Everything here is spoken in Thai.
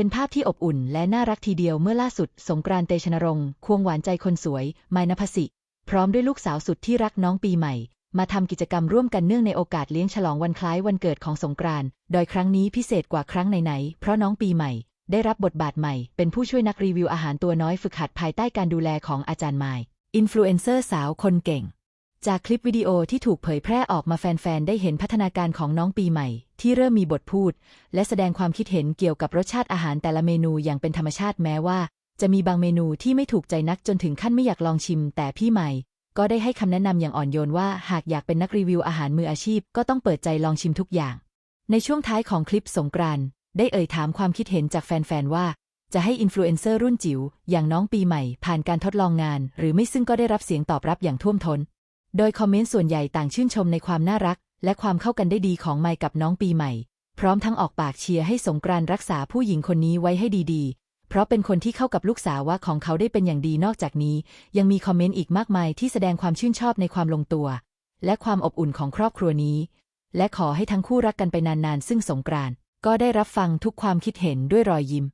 เป็นภาพที่อบอุ่นและน่ารักทีเดียวเมื่อล่าสุด สงกรานต์เตชนรงค์ควงหวานใจคนสวย ไมายนภสิ พร้อมด้วยลูกสาวสุดที่รักน้องปีใหม่ มาทำกิจกรรมร่วมกันเนื่องในโอกาสเลี้ยงฉลองวันคล้ายวันเกิดของสงกรานต์โดยครั้งนี้พิเศษกว่าครั้งไหนๆเพราะน้องปีใหม่ ได้รับบทบาทใหม่ เป็นผู้ช่วยนักรีวิวอาหารตัวน้อยฝึกหัดภายใต้การดูแลของอาจารย์ไมยอินฟลูเอนเซอร์สาวคนเก่ง จากคลิปวิดีโอที่ถูกเผยแพร่ออกมาแฟน ๆ ได้เห็นพัฒนาการของน้องปีใหม่ ที่เริ่มมีบทพูด และแสดงความคิดเห็นเกี่ยวกับรสชาติอาหารแต่ละเมนูอย่างเป็นธรรมชาติแม้ว่า จะมีบางเมนูที่ไม่ถูกใจนักจนถึงขั้นไม่อยากลองชิม แต่พี่ใหม่ ก็ได้ให้คำแนะนำอย่างอ่อนโยนว่าหากอยากเป็นนักรีวิวอาหารมืออาชีพ ก็ต้องเปิดใจลองชิมทุกอย่าง ในช่วงท้ายของคลิปสงกรานต์ได้เอ่ยถามความคิดเห็นจากแฟน ๆ ว่าจะให้อินฟลูเอนเซอร์รุ่นจิ๋วอย่างน้องปีใหม่ ผ่านการทดลองงาน หรือไม่ซึ่งก็ได้รับเสียงตอบรับอย่างท่วมทน้น โดยคอมเมนต์ส่วนใหญ่ต่างชื่นชมในความน่ารัก และความเข้ากันได้ดีของไมค์กับน้องปีใหม่ พร้อมทั้งออกปากเชียร์ให้สงกรานต์รักษาผู้หญิงคนนี้ไว้ให้ดีๆ เพราะเป็นคนที่เข้ากับลูกสาวว่าของเขาได้เป็นอย่างดีนอกจากนี้ ยังมีคอมเมนต์อีกมากมายที่แสดงความชื่นชอบในความลงตัว และความอบอุ่นของครอบครัวนี้ และขอให้ทั้งคู่รักกันไปนานๆ ซึ่งสงกรานต์ก็ได้รับฟังทุกความคิดเห็นด้วยรอยยิ้ม